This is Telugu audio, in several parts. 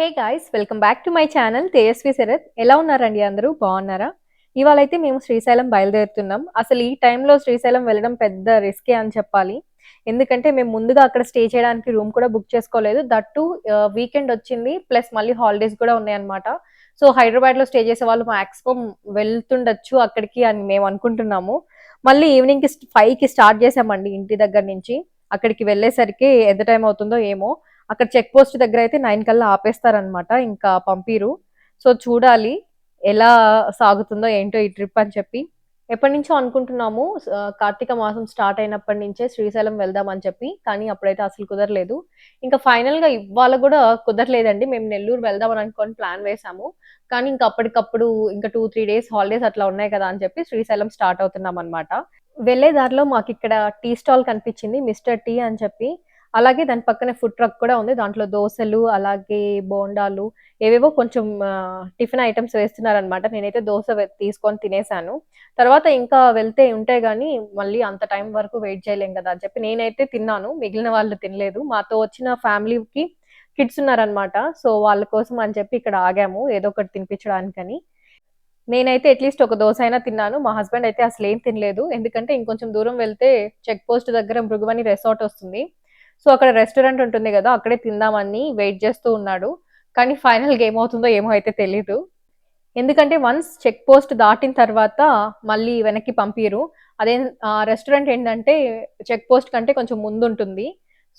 Hey guys welcome back to my channel Tejaswi Sharath ఎలా ఉన్నారండి అందరూ? బాగున్నారా? ఇవాళ అయితే మేము శ్రీశైలం బయలుదేరుతున్నాం. అసలు ఈ టైంలో శ్రీశైలం వెళ్ళడం పెద్ద రిస్కే అని చెప్పాలి. ఎందుకంటే మేము ముందుగా అక్కడ స్టే చేయడానికి రూమ్ కూడా బుక్ చేసుకోలేదు. దట్టు వీకెండ్ వచ్చింది ప్లస్ మళ్ళీ హాలిడేస్ కూడా ఉన్నాయన్నమాట. సో హైదరాబాద్లో స్టే చేసే వాళ్ళు మాక్సిమం వెళ్తుండొచ్చు అక్కడికి అని మేము అనుకుంటున్నాము. మళ్ళీ ఈవినింగ్కి ఫైవ్కి స్టార్ట్ చేసామండి ఇంటి దగ్గర నుంచి. అక్కడికి వెళ్ళేసరికి ఎంత టైం అవుతుందో ఏమో. అక్కడ చెక్ పోస్ట్ దగ్గర అయితే నైన్ కల్లా ఆపేస్తారనమాట ఇంకా పంపిరు. సో చూడాలి ఎలా సాగుతుందో ఏంటో ఈ ట్రిప్ అని చెప్పి. ఎప్పటి నుంచో అనుకుంటున్నాము కార్తీక మాసం స్టార్ట్ అయినప్పటి నుంచే శ్రీశైలం వెళ్దాం అని చెప్పి కానీ అప్పుడైతే అసలు కుదరలేదు. ఇంకా ఫైనల్గా ఇవాళ కూడా కుదరలేదండి మేము నెల్లూరు వెళ్దాం అని అనుకొని ప్లాన్ వేసాము. కానీ ఇంకా అప్పటికప్పుడు ఇంకా టూ త్రీ డేస్ హాలిడేస్ అట్లా ఉన్నాయి కదా అని చెప్పి శ్రీశైలం స్టార్ట్ అవుతున్నాం అనమాట వెళ్ళే దారిలో మాకు ఇక్కడ టీ స్టాల్ కనిపించింది మిస్టర్ టీ అని చెప్పి. అలాగే దాని పక్కనే ఫుడ్ ట్రక్ కూడా ఉంది. దాంట్లో దోశలు అలాగే బోండాలు ఏవేవో కొంచెం టిఫిన్ ఐటమ్స్ వేస్తున్నారనమాట నేనైతే దోశ తీసుకొని తినేసాను. తర్వాత ఇంకా వెళ్తే ఉంటే గానీ మళ్ళీ అంత టైం వరకు వెయిట్ చేయలేం కదా అని చెప్పి నేనైతే తిన్నాను. మిగిలిన వాళ్ళు తినలేదు. మాతో వచ్చిన ఫ్యామిలీకి కిడ్స్ ఉన్నారనమాట సో వాళ్ళ కోసం అని చెప్పి ఇక్కడ ఆగాము. ఏదో ఒకటి తినిపించడానికని. నేనైతే అట్లీస్ట్ ఒక దోశ అయినా తిన్నాను. మా హస్బెండ్ అయితే అసలు ఏం తినలేదు. ఎందుకంటే ఇంకొంచెం దూరం వెళ్తే చెక్ పోస్ట్ దగ్గర మృగవని రెసార్ట్ వస్తుంది. సో అక్కడ రెస్టారెంట్ ఉంటుంది కదా అక్కడే తిందామని వెయిట్ చేస్తూ ఉన్నాడు. కానీ ఫైనల్గా ఏమవుతుందో ఏమో అయితే తెలీదు. ఎందుకంటే వన్స్ చెక్ పోస్ట్ దాటిన తర్వాత మళ్ళీ వెనక్కి పంపిరు. అదే రెస్టారెంట్ ఏంటంటే చెక్ పోస్ట్ కంటే కొంచెం ముందు ఉంటుంది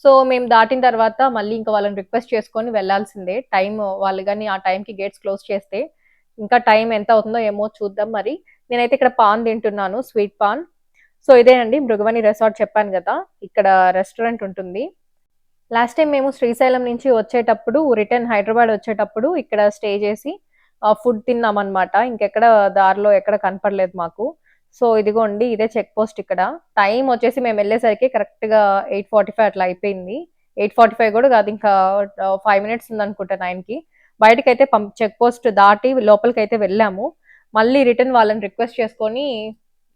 సో మేము దాటిన తర్వాత మళ్ళీ ఇంకా వాళ్ళని రిక్వెస్ట్ చేసుకొని వెళ్ళాల్సిందే. టైం వాళ్ళు కానీ ఆ టైంకి గేట్స్ క్లోజ్ చేస్తే. ఇంకా టైం ఎంత అవుతుందో ఏమో చూద్దాం మరి. నేనైతే ఇక్కడ పాన్ తింటున్నాను స్వీట్ పాన్. సో ఇదేనండి మృగవని రెసార్ట్ చెప్పాను కదా ఇక్కడ రెస్టారెంట్ ఉంటుంది. లాస్ట్ టైం మేము శ్రీశైలం నుంచి వచ్చేటప్పుడు రిటర్న్ హైదరాబాద్ వచ్చేటప్పుడు ఇక్కడ స్టే చేసి ఫుడ్ తిన్నామన్నమాట. ఇంకెక్కడ దారిలో ఎక్కడ కనపడలేదు మాకు. సో ఇదిగోండి ఇదే చెక్ పోస్ట్ ఇక్కడ. టైం వచ్చేసి మేము వెళ్ళేసరికి కరెక్ట్గా ఎయిట్ ఫార్టీ ఫైవ్ అట్లా అయిపోయింది. ఎయిట్ ఫార్టీ ఫైవ్ కూడా కాదు ఇంకా ఫైవ్ మినిట్స్ ఉందనుకుంటా నైన్కి. బయటకైతే పంప్ చెక్ పోస్ట్ దాటి లోపలికి అయితే వెళ్ళాము. మళ్ళీ రిటర్న్ వాళ్ళని రిక్వెస్ట్ చేసుకొని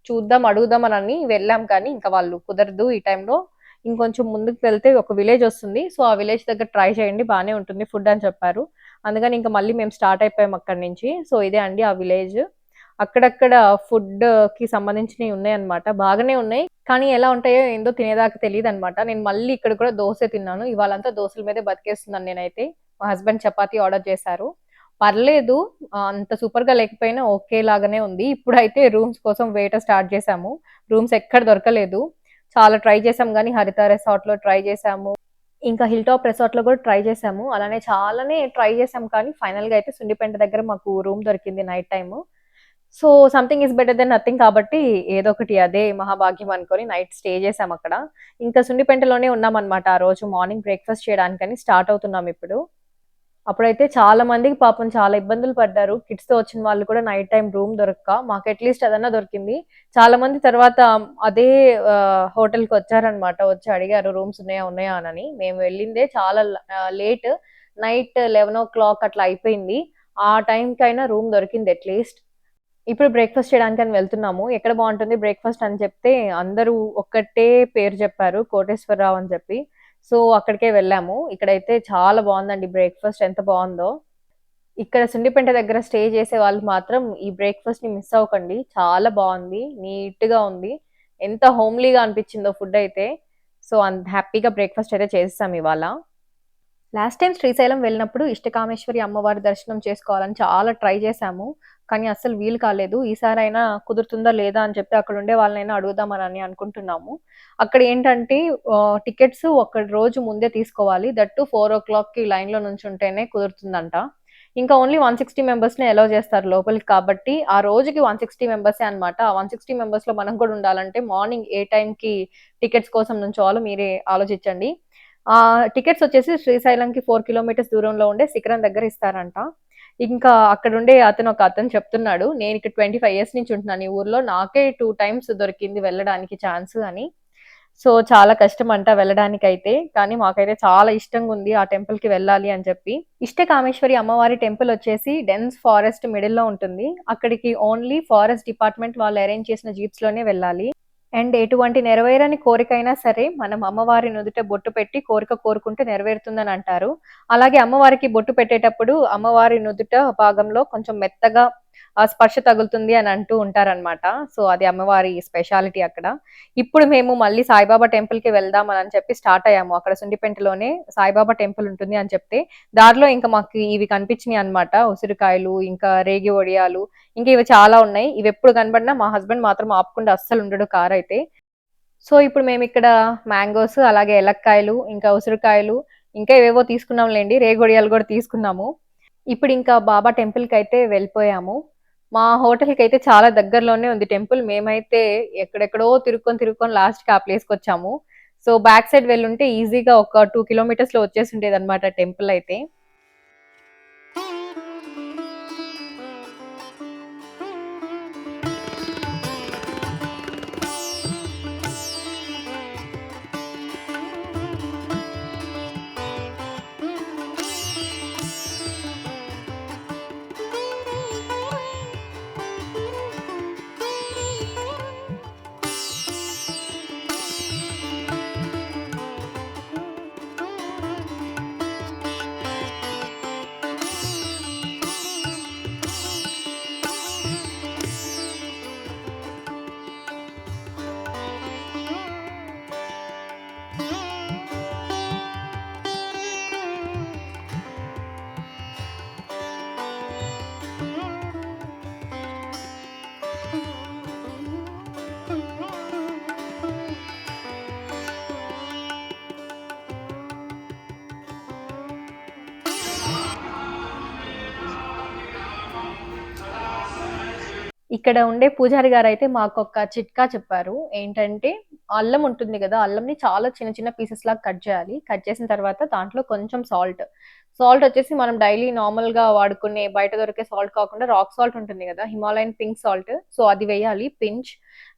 చూద్దాం అడుగుదాం అని వెళ్ళాం. కానీ ఇంకా వాళ్ళు కుదరదు ఈ టైంలో ఇంకొంచెం ముందుకు వెళ్తే ఒక విలేజ్ వస్తుంది. సో ఆ విలేజ్ దగ్గర ట్రై చేయండి. బాగానే ఉంటుంది ఫుడ్ అని చెప్పారు. అందుకని ఇంకా మళ్ళీ మేము స్టార్ట్ అయిపోయాం అక్కడి నుంచి. సో ఇదే అండి ఆ విలేజ్ అక్కడక్కడ ఫుడ్కి సంబంధించినవి ఉన్నాయి అనమాట బాగానే ఉన్నాయి. కానీ ఎలా ఉంటాయో ఏందో తినేదాకా తెలియదు అనమాట నేను మళ్ళీ ఇక్కడ కూడా దోశ తిన్నాను. ఇవాళంతా దోశల మీదే బతికేస్తున్నాను నేనైతే. మా హస్బెండ్ చపాతీ ఆర్డర్ చేశారు. పర్లేదు అంత సూపర్గా లేకపోయినా ఓకే లాగానే ఉంది. ఇప్పుడైతే రూమ్స్ కోసం వేట స్టార్ట్ చేసాము రూమ్స్ ఎక్కడ దొరకలేదు. చాలా ట్రై చేసాం కానీ హరిత రెసార్ట్లో ట్రై చేసాము ఇంకా హిల్ టాప్ రెసార్ట్లో కూడా ట్రై చేసాము అలానే చాలానే ట్రై చేసాం కానీ ఫైనల్గా అయితే సుండిపెంట దగ్గర మాకు రూమ్ దొరికింది night time so something is better then nothing కాబట్టి ఏదో ఒకటి అదే మహాభాగ్యం అనుకొని నైట్ స్టే చేసాం అక్కడ. ఇంకా సుండిపెంటలోనే ఉన్నాం అనమాట ఆ రోజు మార్నింగ్ బ్రేక్ఫాస్ట్ చేయడానికని స్టార్ట్ అవుతున్నాం ఇప్పుడు. అప్పుడైతే చాలా మందికి పాపం చాలా ఇబ్బందులు పడ్డారు. కిడ్స్తో వచ్చిన వాళ్ళు కూడా నైట్ టైం రూమ్ దొరక్క. మాకు అట్లీస్ట్ అదన్నా దొరికింది. చాలా మంది తర్వాత అదే హోటల్కి వచ్చారనమాట వచ్చి అడిగారు రూమ్స్ ఉన్నాయా ఉన్నాయా? అని మేము వెళ్ళిందే చాలా late night eleven o'clock అట్లా అయిపోయింది. ఆ టైంకి అయినా రూమ్ దొరికింది అట్లీస్ట్ ఇప్పుడు బ్రేక్ఫాస్ట్ చేయడానికి అని వెళ్తున్నాము. ఎక్కడ బాగుంటుంది బ్రేక్ఫాస్ట్ అని చెప్తే అందరూ ఒక్కటే పేరు చెప్పారు కోటేశ్వరరావు అని చెప్పి. సో అక్కడికే వెళ్ళాము. ఇక్కడైతే చాలా బాగుందండి బ్రేక్ఫాస్ట్ ఎంత బాగుందో. ఇక్కడ సుండిపెంట దగ్గర స్టే చేసే వాళ్ళు మాత్రం ఈ బ్రేక్ఫాస్ట్ని మిస్ అవ్వకండి. చాలా బాగుంది. నీట్గా ఉంది. ఎంత హోమ్లీగా అనిపించిందో ఫుడ్ అయితే. సో అంత హ్యాపీగా బ్రేక్ఫాస్ట్ అయితే చేస్తాం ఇవాళ. లాస్ట్ టైం శ్రీశైలం వెళ్ళినప్పుడు ఇష్టకామేశ్వరి అమ్మవారి దర్శనం చేసుకోవాలని చాలా ట్రై చేశాము కానీ అస్సలు వీలు కాలేదు. ఈసారైనా కుదురుతుందా లేదా అని చెప్పి అక్కడ ఉండే వాళ్ళనైనా అడుగుదామని అనుకుంటున్నాము. అక్కడ ఏంటంటే టికెట్స్ ఒక రోజు ముందే తీసుకోవాలి. దట్టు ఫోర్ ఓ క్లాక్కి లైన్లో నుంచి ఉంటేనే కుదురుతుందంట. ఇంకా ఓన్లీ వన్ సిక్స్టీ మెంబర్స్ని అలౌ చేస్తారు లోపలికి కాబట్టి ఆ రోజుకి వన్ సిక్స్టీ మెంబర్సే అనమాట ఆ వన్ సిక్స్టీ మెంబర్స్లో మనం కూడా ఉండాలంటే మార్నింగ్ ఏ టైం కి టికెట్స్ కోసం నుంచోవాలో మీరే ఆలోచించండి. ఆ టికెట్స్ వచ్చేసి శ్రీశైలంకి ఫోర్ కిలోమీటర్స్ దూరంలో ఉండే శిఖరం దగ్గర ఇస్తారంట. ఇంకా అక్కడ ఉండే అతను ఒక అతను చెప్తున్నాడు నేను ఇక్కడ ట్వంటీ ఫైవ్ ఇయర్స్ నుంచి ఉంటున్నాను ఈ ఊర్లో నాకే టూ టైమ్స్ దొరికింది వెళ్ళడానికి ఛాన్స్ అని. సో చాలా కష్టం అంట వెళ్ళడానికి అయితే కానీ మాకైతే చాలా ఇష్టంగా ఉంది ఆ టెంపుల్కి వెళ్ళాలి అని చెప్పి. ఇష్ట కామేశ్వరి అమ్మవారి టెంపుల్ వచ్చేసి డెన్స్ ఫారెస్ట్ మిడిల్లో ఉంటుంది. అక్కడికి ఓన్లీ ఫారెస్ట్ డిపార్ట్మెంట్ వాళ్ళు అరేంజ్ చేసిన జీప్స్లోనే వెళ్ళాలి. అండ్ ఎటువంటి నెరవేరని కోరికైనా సరే మనం అమ్మవారి నుదుట బొట్టు పెట్టి కోరిక కోరుకుంటే నెరవేరుతుందని అంటారు. అలాగే అమ్మవారికి బొట్టు పెట్టేటప్పుడు అమ్మవారి నుదుట భాగంలో కొంచెం మెత్తగా స్పర్శ తగులుతుంది అని అంటూ ఉంటారనమాట సో అది అమ్మవారి స్పెషాలిటీ అక్కడ. ఇప్పుడు మేము మళ్ళీ సాయిబాబా టెంపుల్కి వెళ్దాం అని చెప్పి స్టార్ట్ అయ్యాము. అక్కడ సుండిపెంటలోనే సాయిబాబా టెంపుల్ ఉంటుంది అని చెప్తే దారిలో ఇంకా మాకు ఇవి కనిపించినాయి అన్నమాట. ఉసిరికాయలు ఇంకా రేగి ఒడియాలు ఇంకా ఇవి చాలా ఉన్నాయి. ఇవి ఎప్పుడు కనబడినా మా హస్బెండ్ మాత్రం ఆపకుండా అస్సలు ఉండడు కార్ అయితే. సో ఇప్పుడు మేము ఇక్కడ మ్యాంగోస్ అలాగే ఎలక్కాయలు ఇంకా ఉసిరికాయలు ఇంకా ఏవేవో తీసుకున్నాంలేండి. రేగొడియాలు కూడా తీసుకున్నాము. ఇప్పుడు ఇంకా బాబా టెంపుల్కి అయితే వెళ్ళిపోయాము. మా హోటల్కి అయితే చాలా దగ్గరలోనే ఉంది టెంపుల్. మేమైతే ఎక్కడెక్కడో తిరుక్కొని తిరుక్కొని లాస్ట్కి ఆ ప్లేస్కి వచ్చాము. సో బ్యాక్ సైడ్ వెళ్ళుంటే ఈజీగా ఒక టూ కిలోమీటర్స్లో వచ్చేసి ఉండేది అనమాట టెంపుల్ అయితే. ఇక్కడ ఉండే పూజారి గారు అయితే మాకు ఒక చిట్కా చెప్పారు. ఏంటంటే అల్లం ఉంటుంది కదా అల్లంని చాలా చిన్న చిన్న పీసెస్ లాగా కట్ చేయాలి. కట్ చేసిన తర్వాత దాంట్లో కొంచెం సాల్ట్ సాల్ట్ వచ్చేసి మనం డైలీ నార్మల్గా వాడుకునే బయట దొరికే సాల్ట్ కాకుండా రాక్ సాల్ట్ ఉంటుంది కదా హిమాలయన్ పింక్ సాల్ట్ సో అది వేయాలి pinch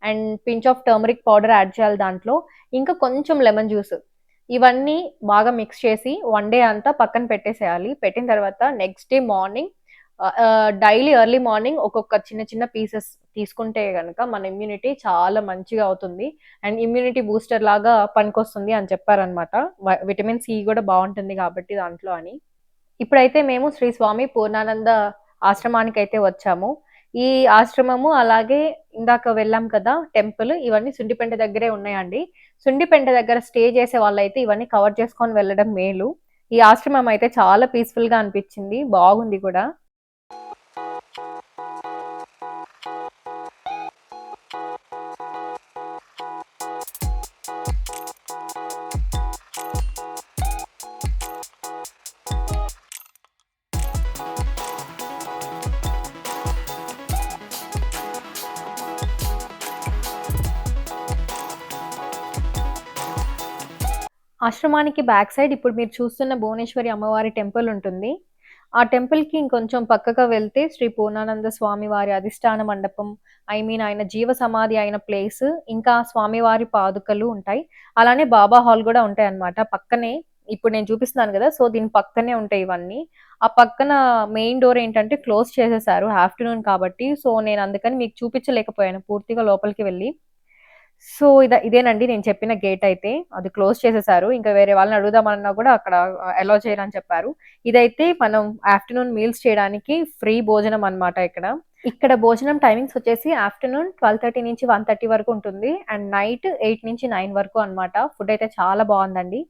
and pinch of turmeric powder add చేయాలి దాంట్లో. ఇంకా కొంచెం లెమన్ జ్యూస్ ఇవన్నీ బాగా మిక్స్ చేసి వన్ డే అంతా పక్కన పెట్టేసేయాలి. పెట్టిన తర్వాత next day morning daily early morning ఒక్కొక్క చిన్న చిన్న పీసెస్ తీసుకుంటే కనుక మన ఇమ్యూనిటీ చాలా మంచిగా అవుతుంది. అండ్ ఇమ్యూనిటీ బూస్టర్ లాగా పనికొస్తుంది అని చెప్పారనమాట విటమిన్ సి కూడా బాగుంటుంది కాబట్టి దాంట్లో అని. ఇప్పుడైతే మేము శ్రీ స్వామి పూర్ణానంద ఆశ్రమానికి అయితే వచ్చాము. ఈ ఆశ్రమము అలాగే ఇందాక వెళ్ళాం కదా టెంపుల్ ఇవన్నీ సుండిపెంట దగ్గరే ఉన్నాయండి. సుండిపెంట దగ్గర స్టే చేసే వాళ్ళైతే ఇవన్నీ కవర్ చేసుకొని వెళ్ళడం మేలు. ఈ ఆశ్రమం అయితే చాలా పీస్ఫుల్గా అనిపించింది బాగుంది కూడా. ఆశ్రమానికి బ్యాక్ సైడ్ ఇప్పుడు మీరు చూస్తున్న భువనేశ్వరి అమ్మవారి టెంపుల్ ఉంటుంది. ఆ టెంపుల్కి ఇంకొంచెం పక్కగా వెళ్తే శ్రీ పూర్ణానంద స్వామి వారి అధిష్టాన మండపం ఐ మీన్ ఆయన జీవ సమాధి అయిన ప్లేస్ ఇంకా స్వామివారి పాదుకలు ఉంటాయి. అలానే బాబా హాల్ కూడా ఉంటాయి అన్నమాట. పక్కనే ఇప్పుడు నేను చూపిస్తున్నాను కదా సో దీని పక్కనే ఉంటాయి ఇవన్నీ. ఆ పక్కన మెయిన్ డోర్ ఏంటంటే క్లోజ్ చేసేసారు ఆఫ్టర్నూన్ కాబట్టి సో నేను అందుకని మీకు చూపించలేకపోయాను పూర్తిగా లోపలికి వెళ్ళి. సో ఇద ఇదేనండి నేను చెప్పిన గేట్ అయితే. అది క్లోజ్ చేసేసారు. ఇంకా వేరే వాళ్ళని అడుగుదామన్నా కూడా అక్కడ అలో చేయరని చెప్పారు. ఇదైతే మనం ఆఫ్టర్నూన్ మీల్స్ చేయడానికి ఫ్రీ భోజనం అన్నమాట ఇక్కడ. ఇక్కడ భోజనం టైమింగ్స్ వచ్చేసి ఆఫ్టర్నూన్ ట్వెల్వ్ థర్టీ నుంచి వన్ థర్టీ వరకు ఉంటుంది. అండ్ నైట్ ఎయిట్ నుంచి నైన్ వరకు అన్నమాట. ఫుడ్ అయితే చాలా బాగుందండి.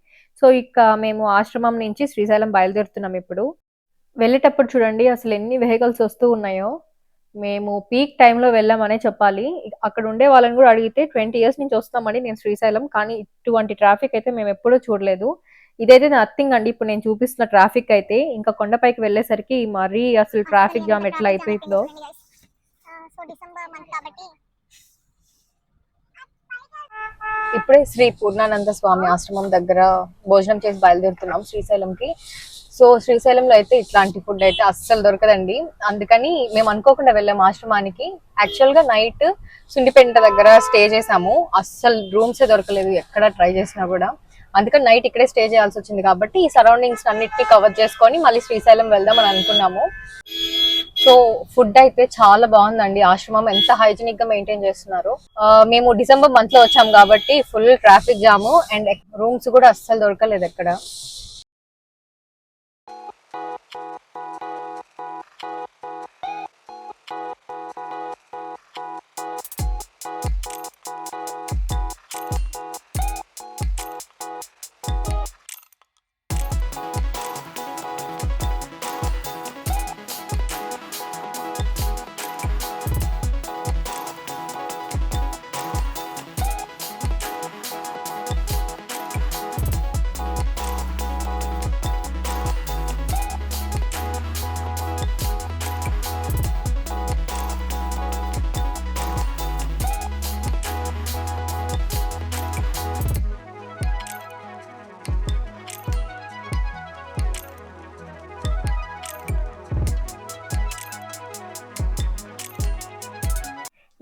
సో ఇక మేము ఆశ్రమం నుంచి శ్రీశైలం బయలుదేరుతున్నాం ఇప్పుడు. వెళ్ళేటప్పుడు చూడండి అసలు ఎన్ని వెహికల్స్ వస్తూ ఉన్నాయో. మేము పీక్ టైంలో వెళ్ళామనే చెప్పాలి. అక్కడ ఉండే వాళ్ళని కూడా అడిగితే ట్వంటీ ఇయర్స్ నుంచి వస్తామని నేను శ్రీశైలం కానీ ఇటువంటి ట్రాఫిక్ అయితే మేము ఎప్పుడూ చూడలేదు. ఇదైతే నథింగ్ అండి. ఇప్పుడు నేను చూపిస్తున్న ట్రాఫిక్ అయితే ఇంకా కొండపైకి వెళ్ళేసరికి మరీ అసలు ట్రాఫిక్ జామ్ ఎట్లా అయిపోయిందో. సో డిసెంబర్ మంత్ కాబట్టి ఇప్పుడే శ్రీ పూర్ణానంద స్వామి ఆశ్రమం దగ్గర భోజనం చేసి బయలుదేరుతున్నాం శ్రీశైలంకి. సో శ్రీశైలంలో అయితే ఇట్లాంటి ఫుడ్ అయితే అస్సలు దొరకదండి. అందుకని మేము అనుకోకుండా వెళ్ళాము ఆశ్రమానికి. యాక్చువల్గా నైట్ సుండిపేట దగ్గర స్టే చేసాము. అస్సలు రూమ్స్ దొరకలేదు ఎక్కడ ట్రై చేసినా కూడా. అందుకని నైట్ ఇక్కడే స్టే చేయాల్సి వచ్చింది కాబట్టి ఈ సరౌండింగ్స్ అన్నిటినీ కవర్ చేసుకొని మళ్ళీ శ్రీశైలం వెళ్దాం అని అనుకున్నాము. సో ఫుడ్ అయితే చాలా బాగుందండి. ఆశ్రమం ఎంత హైజీనిక్గా మెయింటైన్ చేస్తున్నారు. మేము డిసెంబర్ మంత్లో వచ్చాం కాబట్టి full traffic jam and rooms కూడా అస్సలు దొరకలేదు ఎక్కడ.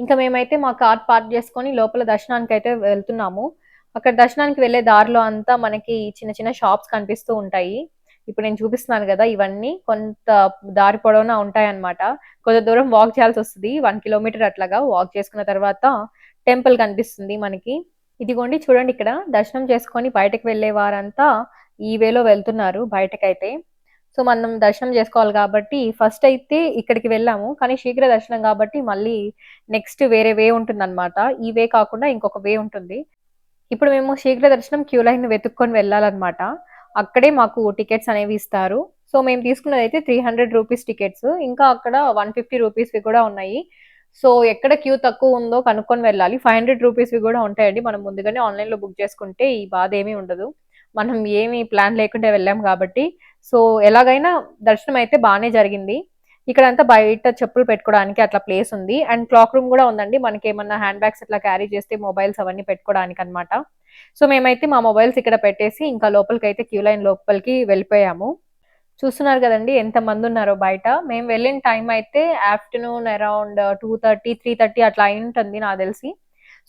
ఇంకా మేమైతే మా కార్ పార్క్ చేసుకొని లోపల దర్శనానికి అయితే వెళ్తున్నాము. అక్కడ దర్శనానికి వెళ్ళే దారిలో అంతా మనకి చిన్న చిన్న షాప్స్ కనిపిస్తూ ఉంటాయి. ఇప్పుడు నేను చూపిస్తున్నాను కదా ఇవన్నీ. కొంత దారి పొడవునా ఉంటాయి అన్నమాట కొంత దూరం వాక్ చేయాల్సి వస్తుంది. వన్ కిలోమీటర్ అట్లాగా వాక్ చేసుకున్న తర్వాత టెంపుల్ కనిపిస్తుంది మనకి. ఇదిగోండి చూడండి ఇక్కడ. దర్శనం చేసుకొని బయటకు వెళ్ళే వారంతా ఈ వేలో వెళ్తున్నారు బయటకైతే. సో మనం దర్శనం చేసుకోవాలి కాబట్టి ఫస్ట్ అయితే ఇక్కడికి వెళ్ళాము. కానీ శీఘ్ర దర్శనం కాబట్టి మళ్ళీ నెక్స్ట్ వేరే వే ఉంటుందన్నమాట. ఈ వే కాకుండా ఇంకొక వే ఉంటుంది. ఇప్పుడు మేము శీఘ్ర దర్శనం క్యూ లైన్ వెతుక్కొని వెళ్ళాలన్నమాట. అక్కడే మాకు టికెట్స్ అనేవి ఇస్తారు. సో మేము తీసుకున్నది అయితే త్రీ హండ్రెడ్ రూపీస్ టికెట్స్ ఇంకా అక్కడ వన్ ఫిఫ్టీ రూపీస్వి కూడా ఉన్నాయి. సో ఎక్కడ క్యూ తక్కువ ఉందో కనుక్కొని వెళ్ళాలి. ఫైవ్ హండ్రెడ్ రూపీస్వి కూడా ఉంటాయండి. మనం ముందుగానే ఆన్లైన్లో బుక్ చేసుకుంటే ఈ బాధ ఏమీ ఉండదు. మనం ఏమి ప్లాన్ లేకుండా వెళ్ళాం కాబట్టి. సో ఎలాగైనా దర్శనం అయితే బాగానే జరిగింది. ఇక్కడ అంతా బయట చెప్పులు పెట్టుకోవడానికి అట్లా ప్లేస్ ఉంది. అండ్ క్లాక్ రూమ్ కూడా ఉందండి. మనకి ఏమన్నా హ్యాండ్ బ్యాగ్స్ ఇట్లా క్యారీ చేస్తే మొబైల్స్ అవన్నీ పెట్టుకోవడానికి అన్నమాట సో మేమైతే మా మొబైల్స్ ఇక్కడ పెట్టేసి ఇంకా లోపలికి అయితే క్యూ లైన్ లోపలికి వెళ్ళిపోయాము. చూస్తున్నారు కదండి ఎంత మంది ఉన్నారో బయట. మేము వెళ్ళిన టైం అయితే afternoon around two thirty three thirty అట్లా అయి ఉంటుంది నాకు తెలిసి.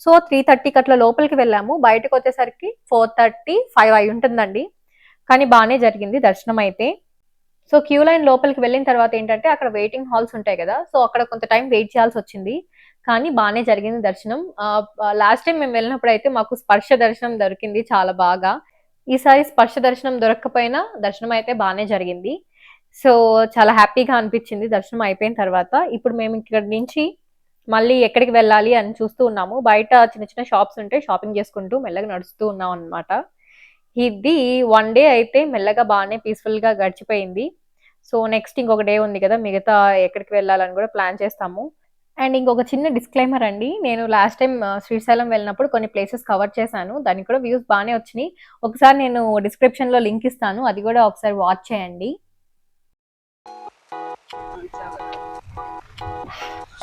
సో త్రీ థర్టీకి అట్లా లోపలికి వెళ్ళాము. బయటకు వచ్చేసరికి ఫోర్ థర్టీ ఫైవ్ అయి ఉంటుందండి. కానీ బాగానే జరిగింది దర్శనం అయితే. సో క్యూ లైన్ లోపలికి వెళ్ళిన తర్వాత ఏంటంటే అక్కడ వెయిటింగ్ హాల్స్ ఉంటాయి కదా. సో అక్కడ కొంత టైం వెయిట్ చేయాల్సి వచ్చింది. కానీ బాగానే జరిగింది దర్శనం. లాస్ట్ టైం మేము వెళ్ళినప్పుడు అయితే మాకు స్పర్శ దర్శనం దొరికింది చాలా బాగా. ఈసారి స్పర్శ దర్శనం దొరకకపోయినా దర్శనం అయితే బాగానే జరిగింది. సో చాలా హ్యాపీగా అనిపించింది దర్శనం అయిపోయిన తర్వాత. ఇప్పుడు మేము ఇక్కడ నుంచి మళ్ళీ ఎక్కడికి వెళ్ళాలి అని చూస్తూ ఉన్నాము. బయట చిన్న చిన్న షాప్స్ ఉంటే షాపింగ్ చేసుకుంటూ మెల్లగా నడుస్తూ ఉన్నాం అన్నమాట. ఇది వన్ డే అయితే మెల్లగా బాగానే పీస్ఫుల్గా గడిచిపోయింది. సో నెక్స్ట్ ఇంకొక డే ఉంది కదా మిగతా ఎక్కడికి వెళ్ళాలని కూడా ప్లాన్ చేస్తాము. అండ్ ఇంకొక చిన్న డిస్క్లైమర్ అండి నేను లాస్ట్ టైం శ్రీశైలం వెళ్ళినప్పుడు కొన్ని ప్లేసెస్ కవర్ చేశాను. దానికి కూడా వ్యూస్ బాగానే వచ్చినాయి. ఒకసారి నేను డిస్క్రిప్షన్లో లింక్ ఇస్తాను. అది కూడా ఒకసారి వాచ్ చేయండి.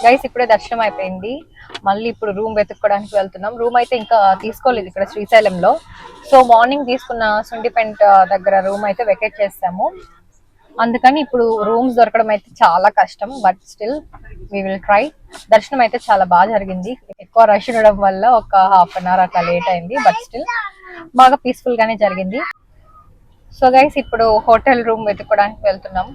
గైస్ ఇప్పుడే దర్శనం అయిపోయింది. మళ్ళీ ఇప్పుడు రూమ్ వెతుక్కోవడానికి వెళ్తున్నాం. రూమ్ అయితే ఇంకా తీసుకోలేదు ఇక్కడ శ్రీశైలంలో. సో మార్నింగ్ తీసుకున్న సుండిపెంట్ దగ్గర రూమ్ అయితే వెకేట్ చేస్తాము అందుకని ఇప్పుడు రూమ్స్ దొరకడం అయితే చాలా కష్టం but still we will try దర్శనం అయితే చాలా బాగా జరిగింది. ఎక్కువ రష్ ఉండడం వల్ల ఒక హాఫ్ అన్ అవర్ అట్లా లేట్ అయింది బట్ స్టిల్ బాగా పీస్ఫుల్ గానే జరిగింది. సో గైస్ ఇప్పుడు హోటల్ రూమ్ వెతుక్కోవడానికి వెళ్తున్నాం.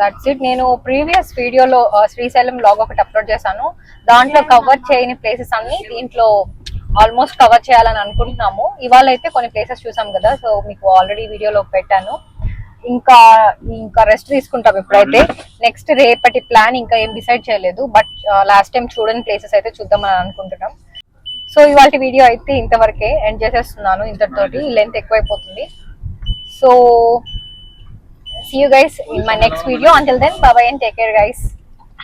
దట్స్ ఇట్ నేను ప్రీవియస్ వీడియోలో శ్రీశైలం లాగ్ ఒకటి అప్లోడ్ చేశాను. దాంట్లో కవర్ చేయని ప్లేసెస్ అన్ని దీంట్లో ఆల్మోస్ట్ కవర్ చేయాలని అనుకుంటున్నాము. ఇవాళ అయితే కొన్ని ప్లేసెస్ చూసాం కదా సో మీకు ఆల్రెడీ వీడియోలో పెట్టాను. ఇంకా ఇంకా రెస్ట్ తీసుకుంటాం ఇప్పుడైతే. నెక్స్ట్ రేపటి ప్లాన్ ఇంకా ఏం డిసైడ్ చేయలేదు బట్ లాస్ట్ టైం చూడని ప్లేసెస్ అయితే చూద్దామని అనుకుంటున్నాం. సో ఇవాళ వీడియో అయితే ఇంతవరకే ఎండ్ చేసేస్తున్నాను ఇంతటితోటి లెంత్ ఎక్కువైపోతుంది. So see you guys in my next video. Until then bye bye and take care guys